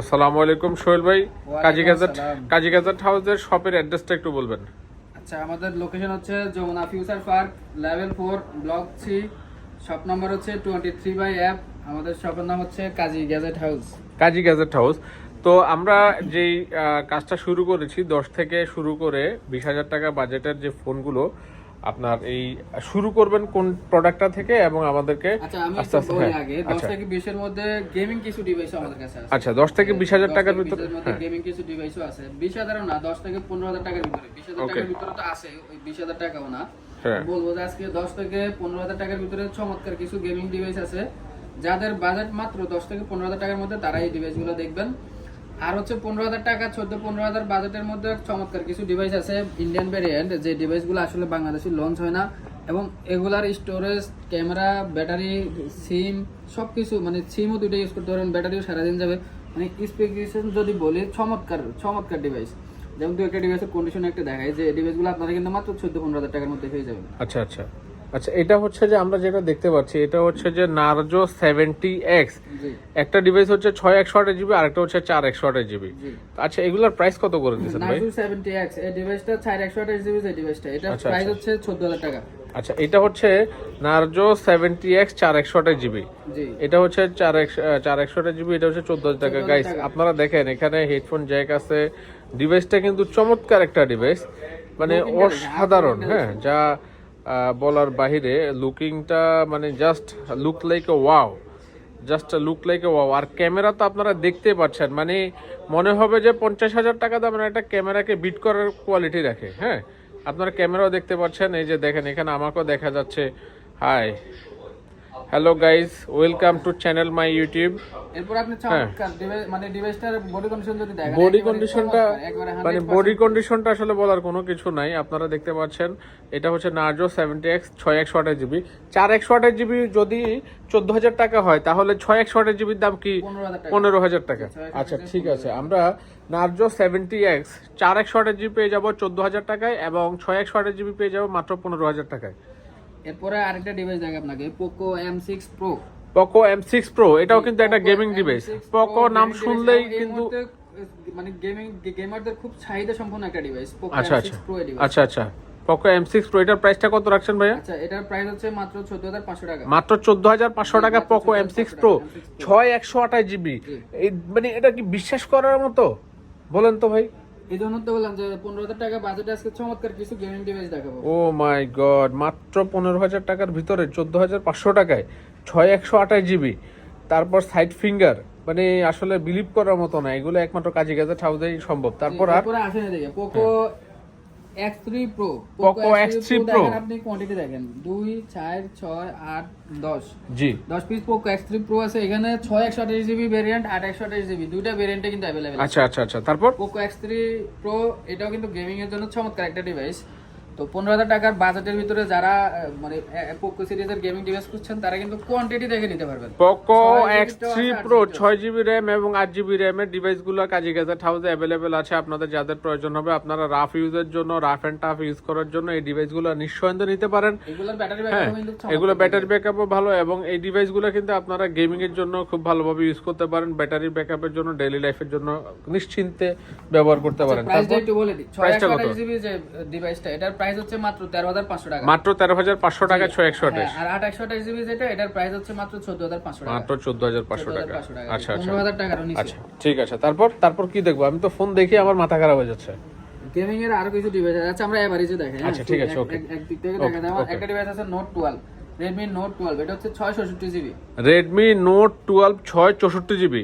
আসসালামু আলাইকুম সোহেল ভাই। কাজী গ্যাজেট কাজী গ্যাজেট হাউসের শপের অ্যাড্রেসটা একটু বলবেন। আচ্ছা আমাদের লোকেশন হচ্ছে Jamuna future park level four block three shop number হচ্ছে টোয়েন্টি থ্রি বাই অ্যাপ আমাদের শপের নাম হচ্ছে Kazi gadget house. Kazi gadget house. তো আমরা যেই কাজটা শুরু করেছি দশ থেকে শুরু করে বিশ হাজার টাকা বাজেটের যে ফোনগুলো আপনার এই শুরু করবেন কোন প্রোডাক্টটা থেকে এবং আমাদেরকে আচ্ছা আমি আস্তে আস্তে হ্যাঁ, আগে দশ আচ্ছা। থেকে বিশের মধ্যে গেমিং কিছু ডিভাইস আমাদের কাছে আছে। আচ্ছা দশ থেকে বিশ হাজার দশ টাকার ভিতরে হ্যাঁ। গেমিং কিছু ডিভাইসও আছে। বিশ হাজারও না দশ থেকে পনেরো হাজার টাকার ভিতরে। বিশ হাজার Okay. টাকার ভিতরে তো আছে ওই বিশ হাজার টাকাও না। হ্যাঁ। বলব যে আজকে দশ থেকে পনেরো হাজার টাকার ভিতরে চমৎকার কিছু গেমিং ডিভাইস আছে। যাদের বাজেট মাত্র দশ থেকে পনেরো হাজার টাকার মধ্যে তারা এই ডিভাইসগুলো দেখবেন। আর হচ্ছে পনেরো হাজার টাকা, চোদ্দ, পনেরো হাজার বাজেটের মধ্যে চমৎকার কিছু ডিভাইস আছে ইন্ডিয়ান ভ্যারিয়েন্ট যে ডিভাইসগুলো আসলে বাংলাদেশে লঞ্চ হয় না। এবং এগুলার স্টোরেজ ক্যামেরা ব্যাটারি সিম সবকিছু মানে সিমও দুইটা ইউজ করতে পারবেন ব্যাটারিও সারাদিন যাবে। মানে স্পেসিফিকেশন যদি বলি, চমৎকার চমৎকার ডিভাইস যেমন দু একটা ডিভাইসের কন্ডিশন একটা দেখায় যে ডিভাইসগুলো আপনারা কিন্তু মাত্র চোদ্দ, পনেরো হাজার টাকার মধ্যে পেয়ে যাবেন। আচ্ছা আচ্ছা। আচ্ছা এটা হচ্ছে যে আমরা যেটা দেখতে পাচ্ছি এটা হচ্ছে যে নার্জো সেভেন্টি এক্স একটা ডিভাইস হচ্ছে ছয় একশো আটের জিবি আরেকটা হচ্ছে চার একশো আটের জিবি। আচ্ছা এগুলোর প্রাইস কত করে দিচ্ছেন ভাই? নাজু সেভেন্টি এক্স এই ডিভাইসটা চার একশো আঠাশ জিবি এই ডিভাইসটা এটা আচ্ছা, প্রাইস আচ্ছা। হচ্ছে চোদ্দ হাজার টাকা। আচ্ছা এটা হচ্ছে নার্জো সেভেন্টি এক্স চার একশো আটের জিবি। এটা হচ্ছে চার একশো চার একশো আটের জিবি এটা হচ্ছে চোদ্দ হাজার টাকা। গাইস আপনারা দেখেন এখানে হেডফোন জ্যাক আছে। ডিভাইসটা কিন্তু চমৎকার একটা ডিভাইস মানে অসাধারণ হ্যাঁ যা বলার বাহিরে লুকিংটা মানে just look like a wow just look like a wow R camera তো আপনারা দেখতে পাচ্ছেন মানে মনে হবে যে পঞ্চাশ হাজার টাকা দামের একটা ক্যামেরাকে বিট করার কোয়ালিটি রাখে হ্যাঁ? আপনারা ক্যামেরাও দেখতে পাচ্ছেন, এই যে দেখেন, এখানে আমাকেও দেখা যাচ্ছে। Hi hello guys welcome to channel my YouTube এরপর আপনি চমৎকার মানে ডিভাইসটার বডি কন্ডিশন যদি দেখেন বডি কন্ডিশনটা মানে বডি কন্ডিশনটা আসলে বলার কোনো কিছু নাই। আপনারা দেখতে পাচ্ছেন এটা হচ্ছে নার্জো সেভেন্টি এক্স ছয় একশো আটের জিবি চার একশো আটের জিবি যদি চোদ্দ হাজার টাকা হয় তাহলে ছয় একশো আটের জিবির দাম কি? 15,000 টাকা। টাকা। আচ্ছা ঠিক আছে। আমরা নার্জো সেভেন্টি এক্স চার একশো আটের জিবি পেয়ে যাব চোদ্দ হাজার টাকায় এবং ছয় একশো আটের জিবি পেয়ে যাব মাত্র পনেরো হাজার টাকায়। এরপরে আরেকটা ডিভাইস দেখে আপনাকে Poco M six Pro Poco M six Pro এটাও কিন্তু একটা গেমিং ডিভাইস পকো নাম শুনলেই কিন্তু মানে গেমিং গেমারদের খুব চাহিদা সম্পন্ন একটা ডিভাইস পোকো আচ্ছা এম আচ্ছা। সিক্স প্রো ডিভাইস আচ্ছা আচ্ছা। পকো এম সিক্স প্রো এটার প্রাইসটা কত রাখছেন ভাইয়া? আচ্ছা এটার প্রাইস হচ্ছে মাত্র চোদ্দ হাজার পাঁচশো টাকা। মাত্র চোদ্দ হাজার পাঁচশো টাকা Poco M six Pro M6 Pro। ছয় একশো আঠাশ জিবি। এই মানে এটা কি বিশ্বাস করার মতো? বলেন তো ভাই। এই জন্য তো বললাম যে পনেরো হাজার টাকা বাজেট আজকে চমৎকার কিছু গেমিং ডিভাইস দেখাবো। ও মাই গড মাত্র পনেরো হাজার টাকার ভিতরে চোদ্দ হাজার পাঁচশো টাকায় ছয় একশো আঠাশ জিবি তারপর সাইড ফিঙ্গার মানে আসলে বিলিভ করার মতো না এগুলো একমাত্র কাজী গাজেট হাউসেই সম্ভব। তারপর আর আসেন Poco X Pro Poco X3 Pro। আপনি কোয়ান্টিটি দেখেন। দুই চার ছয় আট দশ। জি। দশ piece Poco X three Pro আছে এখানে ছয় একশো আঠাশ জিবি ভেরিয়েন্ট আট একশো আঠাশ জিবি দুইটা ভেরিয়েন্টে কিন্তু অ্যাভেলেবেল আচ্ছা আচ্ছা আচ্ছা। তারপর? পোকো এক্স থ্রি প্রো এটাও কিন্তু গেমিং এর জন্য চমৎকার একটা ডিভাইস তো পনেরো হাজার টাকার বাজেটের ভিতরে যারা মানে পোকো সিরিজের গেমিং ডিভাইস খুঁজছেন তারা কিন্তু কোয়ান্টিটি দেখে নিতে পারবেন। পোকো এক্স থ্রি প্রো ছয় জিবি র্যাম এবং আট জিবি র্যামের ডিভাইসগুলো কাজী গ্যাজেট হাউসে অ্যাভেলেবেল আছে আপনাদের যাদের প্রয়োজন হবে আপনারা রাফ ইউজের জন্য রাফ অ্যান্ড টাফ ইউজ করার জন্য এই ডিভাইসগুলো নিঃসন্দেহে নিতে পারেন। হ্যাঁ এগুলো ব্যাটারি ব্যাকআপও ভালো এবং এই ডিভাইসগুলো কিন্তু আপনারা গেমিং এর জন্য খুব ভালোভাবে ইউজ করতে পারেন ব্যাটারি ব্যাকআপের জন্য ডেইলি লাইফের জন্য নিশ্চিন্তে ব্যবহার করতে পারেন। প্রাইসটা একটু বলে দিই। ছয় কত? জিবি যে ডিভাইসটা এটার প্রাইস হচ্ছে মাত্র তেরো হাজার পাঁচশো টাকা। মাত্র তেরো হাজার পাঁচশো টাকা ছয় একশো আঠাশ। হ্যাঁ, আর আট একশো আঠাশ জিবি যেটা এটার প্রাইস হচ্ছে মাত্র চোদ্দ হাজার পাঁচশো টাকা। মাত্র চোদ্দ হাজার পাঁচশো টাকা। 14,500 টাকা। আচ্ছা আচ্ছা। পনেরো হাজার টাকারও নিচে। আচ্ছা ঠিক আছে। তারপর তারপর কি দেখব? আমি তো ফোন দেখি আমার মাথা খারাপ হয়ে যাচ্ছে। গেমিং এর আরও কিছু ডিভাইস আছে। আচ্ছা আমরা এভারেজে দেখাই আচ্ছা, ঠিক আছে, okay. একদিক থেকে দেখা যায় একটা ডিভাইস আছে Note twelve Redmi Note twelve এটা হচ্ছে ছয় ষষট্টি জিবি রেডমি নোট টুয়েলভ ছয় চৌষট্টি জিবি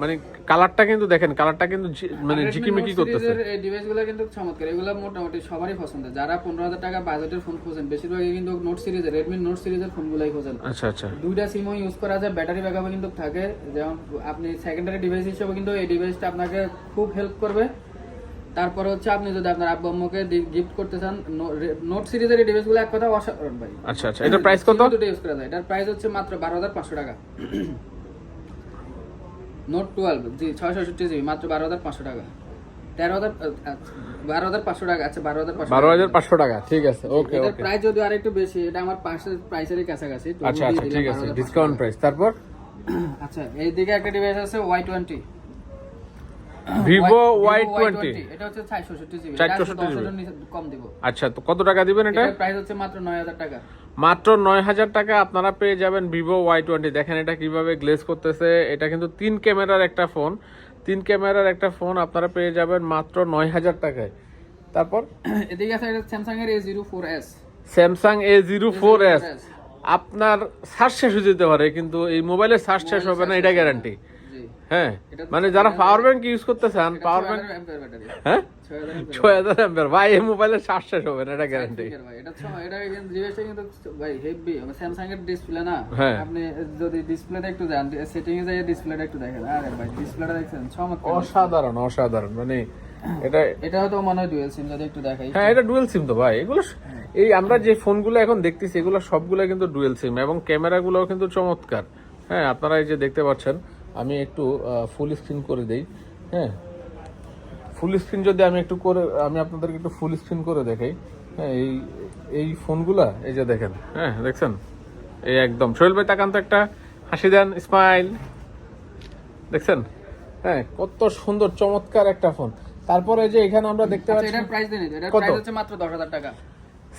মানে কালারটা কিন্তু দেখেন কালারটা কিন্তু মানে ঝিকিমিকি করতেছে। এই ডিভাইসগুলো কিন্তু চমৎকার এগুলো মোটামুটি সবারই পছন্দ যারা পনেরো হাজার টাকা বাজেটের ফোন খোঁজেন বেশিরভাগই কিন্তু নোট সিরিজের রেডমি নোট সিরিজের ফোনগুলাই খোঁজেন। আচ্ছা আচ্ছা। দুইটা সিমও ইউজ করা যায় ব্যাটারি ব্যাকআপও কিন্তু থাকে। যেমন আপনি সেকেন্ডারি ডিভাইস হিসেবে কিন্তু এই ডিভাইসটা আপনাকে খুব হেল্প করবে। তারপরে হচ্ছে আপনি যদি আপনার আব্বু আম্মুকে গিফট করতে চান নোট সিরিজের এই ডিভাইসগুলো এক কথা অসাধারণ ভাই। আচ্ছা আচ্ছা এটার প্রাইস কত? দুটো ইউজ করা যায় এটার প্রাইস হচ্ছে মাত্র বারো হাজার পাঁচশো টাকা। নোট টুয়েলভ জি ছয়শো ষষ্টি জিবি মাত্র বারো হাজার পাঁচশো টাকা। তেরো হাজার বারো হাজার পাঁচশো টাকা আচ্ছা বারো হাজার পাঁচশো বারো হাজার পাঁচশো টাকা ঠিক আছে ওকে এটার ওকে প্রাইস যদি আর একটু বেশি এটা আমার পাশের প্রাইসেরই কাছাকাছি আচ্ছা আচ্ছা ঠিক আছে ডিসকাউন্ট প্রাইস তারপর? আচ্ছা এইদিকে একটা ডিভাইস আছে Y twenty Vivo Y twenty এটা হচ্ছে 664 জিবি 464 464 জিবি কম দিব। আচ্ছা তো কত টাকা দিবেন এটা? প্রাইস হচ্ছে মাত্র 9000 টাকা। মাত্র নয় হাজার টাকা আপনারা পেয়ে যাবেন ভিভো ওয়াই টোয়েন্টি দেখেন এটা কীভাবে গ্লেজ করতেছে। এটা কিন্তু তিন ক্যামেরার একটা ফোন তিন ক্যামেরার একটা ফোন আপনারা পেয়ে যাবেন মাত্র নয় হাজার টাকায়। তারপর? এদিকে আছে এটা স্যামসাং এর A04s Samsung A zero four S আপনার সার্চ শেষ হয়ে যেতে পারে কিন্তু এই মোবাইলের সার্চ শেষ হবে না এটা গ্যারান্টি হ্যাঁ মানে যারা পাওয়ার ব্যাংক ইউজ করতে চান পাওয়ার ব্যাংক 6000 এমপিআর ব্যাটারি হ্যাঁ? ছয় হাজার অ্যাম্পিয়ার ভাই এই মোবাইলের সার্চ শেষ হবে এটা গ্যারান্টি ভাই হেভি স্যামসাং এর ডিসপ্লে না। হ্যাঁ। আপনি যদি ডিসপ্লেটা একটু যান সেটিং এ যাই ডিসপ্লেটা একটু দেখেন। আরে ভাই ডিসপ্লেটা দেখছেন? চমৎকার অসাধারণ অসাধারণ। মানে এটা এটা মনে হয় ডুয়েল সিম যদি একটু দেখাই। হ্যাঁ এটা ডুয়েল সিম তো ভাই। এগুলো স- এই আমরা যে ফোনগুলো এখন দেখতেছি এগুলো সবগুলো কিন্তু ডুয়েল সিম এবং ক্যামেরাগুলোও কিন্তু চমৎকার। হ্যাঁ আপনারা এই যে দেখতে পাচ্ছেন আমি একটু ফুল স্ক্রিন করে দেই হ্যাঁ? ফুল স্ক্রিন যদি আমি একটু করে আমি আপনাদেরকে একটু ফুল স্ক্রিন করে দেখাই হ্যাঁ এই এই ফোনগুলা এই যে দেখেন হ্যাঁ দেখছেন? এই একদম। সোহেল ভাই তাকান তো একটা হাসি দেন স্মাইল দেখছেন? হ্যাঁ কত সুন্দর চমৎকার একটা ফোন তারপরে যে এখানে আমরা দেখতে আচ্ছা পাচ্ছি কত? প্রাইস হচ্ছে মাত্র 10000 টাকা।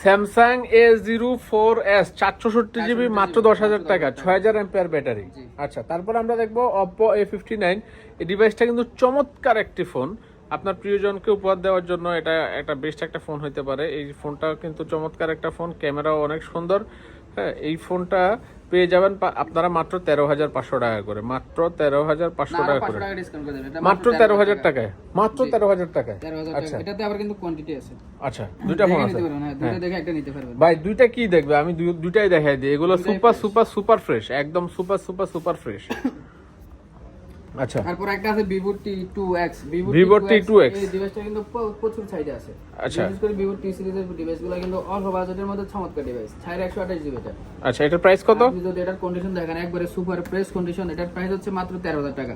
Samsung A zero four S চারশোষট্টি GB মাত্র দশ হাজার টাকা ছয় হাজার এম্পিয়ার ব্যাটারি আচ্ছা তারপর আমরা দেখব অপো এ ফিফটি নাইন এই ডিভাইসটা কিন্তু চমৎকার একটি ফোন আপনার প্রিয়জনকে উপহার দেওয়ার জন্য এটা একটা বেস্ট একটা ফোন হতে পারে। এই ফোনটা কিন্তু চমৎকার একটা ফোন ক্যামেরাও অনেক সুন্দর। হ্যাঁ এই ফোনটা পেয়ে যাবেন আপনারা মাত্র তেরো হাজার পাঁচশো টাকা করে। মাত্র তেরো হাজার পাঁচশো টাকা করে। মাত্র তেরো হাজার টাকায়। মাত্র তেরো হাজার টাকায়। আচ্ছা। এটাতে আবার কিন্তু কোয়ান্টিটি আছে। আচ্ছা দুইটা ফোন আছে। হ্যাঁ দুটো দেখে একটা নিতে পারবেন। ভাই দুইটা কি দেখবে? আমি দুই- দুইটাই দেখাই দিই। এগুলো সুপার সুপার সুপার ফ্রেশ একদম সুপার সুপার সুপার ফ্রেশ আচ্ছা। তারপর একটা আছে টু এক্স Vivo T2X এই ডিভাইসটা কিন্তু প্রচুর সাইডে আছে। আচ্ছা। বিশেষ করে ভিভো টি সিরিজের ডিভাইসগুলো কিন্তু অল্প বাজেটের মধ্যে চমৎকার ডিভাইস ছাইর একশো আঠাশ জিবি এটা আচ্ছা এটার প্রাইস কত? যদি এটার কন্ডিশন দেখেন একবারে সুপার প্রেস কন্ডিশন এটার প্রাইস হচ্ছে মাত্র তেরো হাজার টাকা।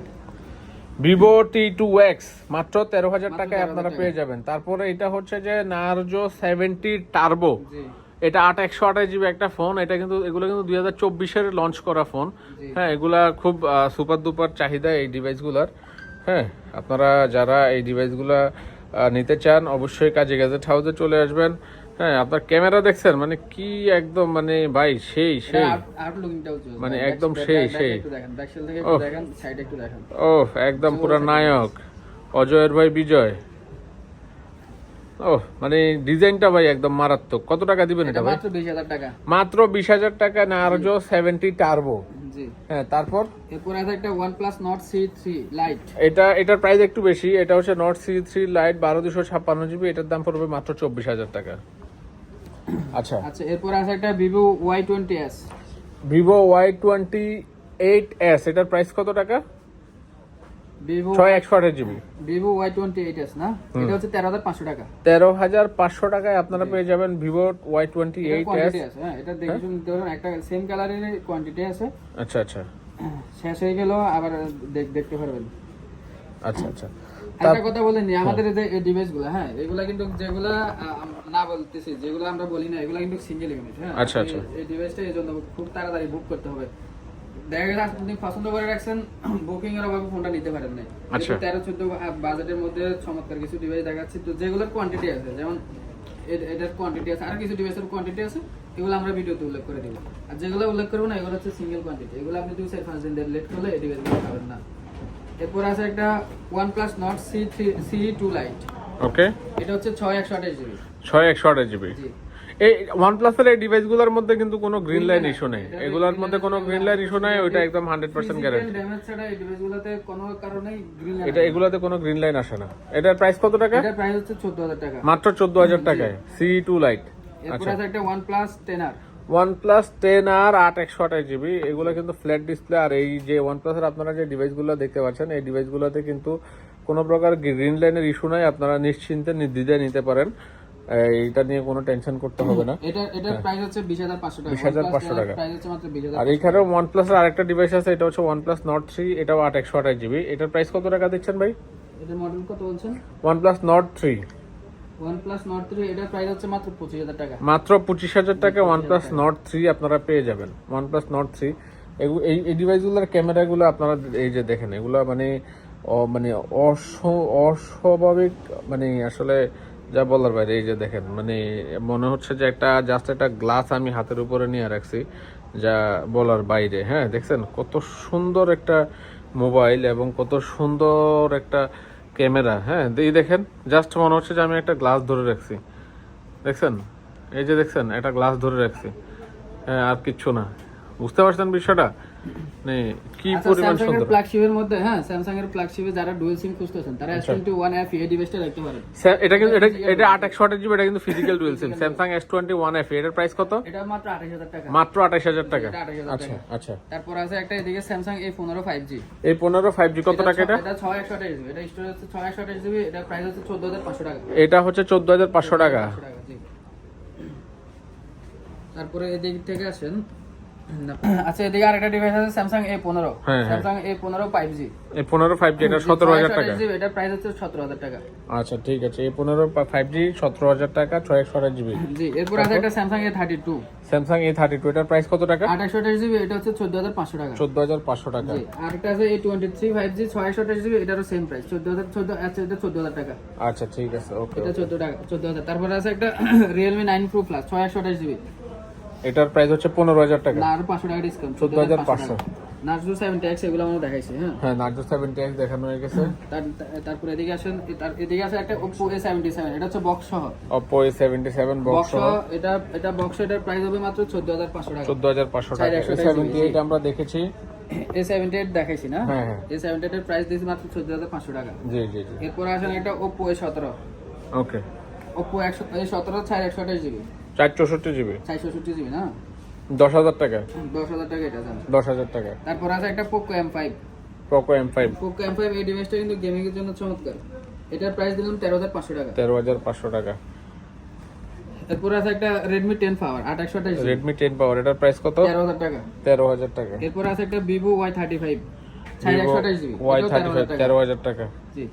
ভিভো টি টু এক্স মাত্র তেরো হাজার টাকায় আপনারা পেয়ে যাবেন। তারপরে এটা হচ্ছে যে নার্জো সেভেন্টি টার্বো জি। এটা আট একশো আঠাশ জিবি একটা ফোন এটা কিন্তু এগুলো কিন্তু দুই হাজার চব্বিশের লঞ্চ করা ফোন। হ্যাঁ এগুলা খুব সুপার দুপার চাহিদা এই ডিভাইসগুলোর হ্যাঁ আপনারা যারা এই ডিভাইসগুলা নিতে চান অবশ্যই কাজে গ্যাজেট হাউসে চলে আসবেন। হ্যাঁ আপনার ক্যামেরা দেখছেন? মানে কি একদম মানে ভাই সেই সেই। মানে একদম সেই, সেই। ও একদম পুরো নায়ক। অজয়ের ভাই বিজয়। ও মানে ডিজাইনটা ভাই একদম মারাত্মক। কত টাকা দিবেন এটা ভাই? মাত্র বিশ হাজার টাকা। মাত্র বিশ হাজার টাকা নার্জো সেভেন্টি টার্বো জি। হ্যাঁ তারপর? এরপর আছে একটা নট সি থ্রি লাইট এটা এটার প্রাইস একটু বেশি এটা হচ্ছে সি থ্রি লাইট বারো দুশো ছাপ্পান্ন জিবি এটার দাম পড়বে মাত্র চব্বিশ হাজার টাকা। আচ্ছা। আচ্ছা এরপর আছে একটা ওয়াই টোয়েন্টি এইট এস এটার প্রাইস কত টাকা? ছয় একশো আঠাশ GB Vivo Y twenty eight S না এটা হচ্ছে তেরো হাজার পাঁচশো টাকা। তেরো হাজার পাঁচশো টাকায় আপনারা পেয়ে যাবেন Vivo Y twenty eight S quantity আছে হ্যাঁ এটা দেখে শুনে নিতে একটা সেম কালারের কোয়ান্টিটি আছে। আচ্ছা আচ্ছা। শেষ হয়ে গেল আবার দেখতে পারবেন। আচ্ছা আচ্ছা। একটা কথা বলে নি আমাদের যে ডিভাইসগুলো হ্যাঁ এগুলা কিন্তু যেগুলা না বলতেছি যেগুলো আমরা বলি না এগুলা কিন্তু সিঙ্গেল ইউনিট হ্যাঁ। আচ্ছা, আচ্ছা। এই ডিভাইসটা এই জন্য খুব তাড়াতাড়ি বুক করতে হবে। দেখা গেছে আপনি পছন্দ করে রাখছেন বুকিং এর অভাবে ফোনটা নিতে পারেন না আচ্ছা। তেরো চোদ্দ বাজেটের মধ্যে চমৎকার কিছু ডিভাইস দেখাচ্ছি তো যেগুলোর কোয়ান্টিটি আছে যেমন এটার কোয়ান্টিটি আছে আর কিছু ডিভাইসের কোয়ান্টিটি আছে এগুলো আমরা ভিডিওতে উল্লেখ করে দিব। আর যেগুলো উল্লেখ করব না এগুলো হচ্ছে সিঙ্গেল কোয়ান্টিটি এগুলো আপনি দুই চার পাঁচ দিন লেট করলে এই ডিভাইসগুলো পাবেন না। এরপর আছে একটা OnePlus Nord C three C two Lite okay এটা হচ্ছে ছয় একশো আঠাশ জিবি ছয় একশো আঠাশ জিবি জি। এই ওয়ান প্লাসের এই ডিভাইসগুলোর মধ্যে কিন্তু কোনো গ্রিন লাইন ইস্যু নেই। এগুলোর মধ্যে কোনো গ্রিন লাইন ইস্যু নাই ওইটা একদম হান্ড্রেড পার্সেন্ট গ্যারান্টি ড্যামেজ ছাড়া এই ডিভাইসগুলোতে কোনো কারণেই গ্রিন এটা এগুলোতে কোনো গ্রিন লাইন আসে না। এটার প্রাইস কত টাকা? এটার প্রাইস হচ্ছে চোদ্দ হাজার টাকা। মাত্র চোদ্দ হাজার টাকায়। সি টু লাইট আচ্ছা। আছে একটা OnePlus ten R OnePlus ten R আট একশো আঠাশ জিবি এগুলো কিন্তু ফ্ল্যাট ডিসপ্লে আর এই যে ওয়ান প্লাসের আপনারা যে ডিভাইসগুলো দেখতে পাচ্ছেন এই ডিভাইসগুলোতে কিন্তু কোনো প্রকার গ্রিন লাইনের ইস্যু নাই। আপনারা নিশ্চিন্তে নির্দ্বিধায় নিতে পারেন। এইটা নিয়ে কোনো টেনশন করতে হবে না। এটা এটার প্রাইস হচ্ছে বিশ হাজার পাঁচশো টাকা। 20,500 টাকা। প্রাইস হচ্ছে মাত্র বিশ হাজার আর এইখানেও ওয়ান প্লাসের আরেকটা ডিভাইস আছে এটা হচ্ছে প্লাস নট থ্রি এটাও আট একশো আঠাশ জিবি এটার প্রাইস কত টাকা দিচ্ছেন ভাই? এটার মডেল কত বলছেন? Nord three OnePlus Nord three এটার প্রাইস হচ্ছে মাত্র পঁচিশ হাজার টাকা। মাত্র পঁচিশ হাজার টাকা ওয়ান প্লাস নট থ্রি আপনারা পেয়ে যাবেন। ওয়ান প্লাস নট থ্রি এই এই ডিভাইসগুলোর ক্যামেরাগুলো আপনারা এই যে দেখেন এগুলো মানে মানে অস- অস্বাভাবিক মানে আসলে যা বলার বাইরে, এই যে দেখেন মানে মনে হচ্ছে যে একটা জাস্ট একটা গ্লাস আমি হাতের উপরে নিয়ে রাখছি, যা বলার বাইরে হ্যাঁ দেখছেন? কত সুন্দর একটা মোবাইল এবং কত সুন্দর একটা ক্যামেরা হ্যাঁ এই দেখেন জাস্ট মনে হচ্ছে যে আমি একটা গ্লাস ধরে রাখছি, দেখছেন? এই যে দেখছেন, একটা গ্লাস ধরে রাখছি হ্যাঁ আর কিচ্ছু না। বুঝতে পারছেন বিষয়টা? মানে কি পরিমাণ সুন্দর? ফ্ল্যাগশিপের মধ্যে হ্যাঁ স্যামসাং এর ফ্ল্যাগশিপে যারা ডুয়েল সিম খুঁজতেছেন তারা। S21 এফ এই ডিভাইসটা রাখতে পারেন। এটা কিন্তু এটা এটা জিবি এটা কিন্তু physical dual SIM Samsung S twenty one F এটার প্রাইস কত? এটা মাত্র 28000 টাকা। মাত্র আঠাশ হাজার টাকা। আচ্ছা আচ্ছা। তারপর আছে একটা এদিকে কত টাকা এটা? এটা ছয় একশো আঠাশ জিবি এটা স্টোরেজ হচ্ছে ছয় একশো আঠাশ জিবি এটা প্রাইস হচ্ছে চোদ্দ হাজার পাঁচশো টাকা। এটা হচ্ছে চোদ্দ হাজার পাঁচশো টাকা। 500 টাকা, জি। তারপরে এদিক থেকে আসেন না, আচ্ছা এদিকে আরেকটা ডিভাইস আছে স্যামসাং এ পনেরো। স্যামসাং এ পনেরো ফাইভ জি পনেরো ফাইভ জি এটা সতেরো হাজার টাকা। এটা প্রাইস হচ্ছে সতেরো হাজার টাকা। আচ্ছা ঠিক আছে এই পনেরো ফাইভ জি সতেরো হাজার টাকা ছয় একশো আঠাশ জিবি। জি এরপর আছে একটা Samsung A thirty two Samsung A thirty two এটার প্রাইস কত টাকা? আঠাশশো আঠাশ জিবি এটা হচ্ছে চোদ্দ হাজার পাঁচশো টাকা। চোদ্দ হাজার পাঁচশো টাকা। আরেকটা আছে এই টোয়েন্টি থ্রি ফাইভ জি ছয়শো আঠাশ জিবি এটারও সেম প্রাইস চোদ্দ হাজার চোদ্দ আচ্ছা এটা চোদ্দ হাজার টাকা। আচ্ছা ঠিক আছে ওকে এটা চোদ্দ টাকা চোদ্দ হাজার। তারপরে আছে একটা রিয়েলমি নাইন প্রো প্লাস ছয় একশো আঠাশ জিবি। এটার প্রাইস হচ্ছে পনেরো হাজার টাকা। না আরও পাঁচশো টাকা ডিসকাউন্ট 14,500 নার্সু সেভেন্টি এক্স এগুলো আমরা দেখাইছি হ্যাঁ? হ্যাঁ নার্জো সেভেন্টি এক্স দেখানো হয়ে গেছে। তার- তারপরে এদিকে আসেন তার এদিকে আছে একটা সেভেন্টি সেভেন এটা হচ্ছে বক্স সহ। সেভেন্টি সেভেন বক্স বক্স সহ। এটা এটা বক্স এটার প্রাইস হবে মাত্র চোদ্দ হাজার পাঁচশো টাকা। চোদ্দ হাজার পাঁচশো চার টাকা। একশো টাকা সেভেন্টি এইট জি। আমরা দেখেছি। এ সেভেন্টি এইট দেখাইছি না? হ্যাঁ, হ্যাঁ। এ সেভেন্টি এইটের প্রাইস দিয়েছি মাত্র চোদ্দ হাজার পাঁচশো টাকা। জি জি জি। এরপর আসেন একটা এ সতেরো। ওকে সতেরো চার একশো আঠাশ জিবি চার চৌষট্টি জিবি। ষষ্টি জিবি না? দশ হাজার টাকা। দশ হাজার টাকা এটা জানো দশ হাজার টাকা। তারপর আছে একটা Poco M five Poco M five Poco M five এই ডিভাইসটা কিন্তু গেমিং এর জন্য চমৎকার। এটার প্রাইস দিলাম তেরো হাজার পাঁচশো টাকা। তেরো হাজার পাঁচশো টাকা। এরপর আছে একটা রেডমি টেন পাওয়ার আট একশো আঠাশ রেডমি টেন পাওয়ার এটার প্রাইস কত? তেরো হাজার টাকা। তেরো হাজার টাকা। এরপর আছে একটা ভিভো ওয়াই থার্টি ফাইভ চার একশো আঠাশ জিবি। ওয়াই থার্টি তেরো ফাইভ হাজার টাকা। জি।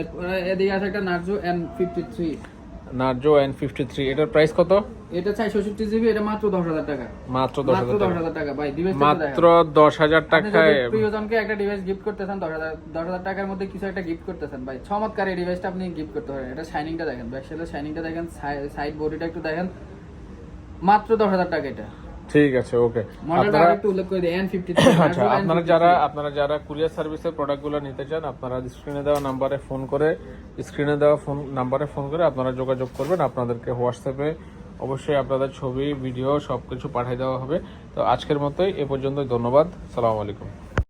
এরপরে এদিকে আছে একটা fifty three Narzo N fifty three এটার প্রাইস কত? এটা চাই ষষ্টি জিবি এটা মাত্র দশ হাজার টাকা। মাত্র দশ হাজার টাকা। ভাই ডিভাইস মাত্র দশ হাজার টাকায় প্রিয়জনকে একটা ডিভাইস গিফট করতেছেন দশ হাজার দশ হাজার টাকার মধ্যে কিছু একটা গিফট করতেছেন ভাই চমৎকার এই ডিভাইসটা আপনি গিফট করতে পারেন। এটা শাইনিংটা দেখেন ব্যাকসাইডের শাইনিংটা দেখেন সাইড বডিটা একটু দেখেন। মাত্র দশ হাজার টাকা এটা। ঠিক আছে ওকে আপনারা একটু উল্লেখ করে আচ্ছা আপনারা যারা আপনারা যারা কুরিয়ার সার্ভিসের প্রোডাক্টগুলো নিতে চান আপনারা স্ক্রিনে দেওয়া নাম্বারে ফোন করে স্ক্রিনে দেওয়া ফোন নাম্বারে ফোন করে আপনারা যোগাযোগ করবেন আপনাদেরকে হোয়াটসঅ্যাপে অবশ্যই আপনাদের ছবি ভিডিও সব কিছু পাঠিয়ে দেওয়া হবে। তো আজকের মতোই এ পর্যন্ত ধন্যবাদ সালাম আলাইকুম।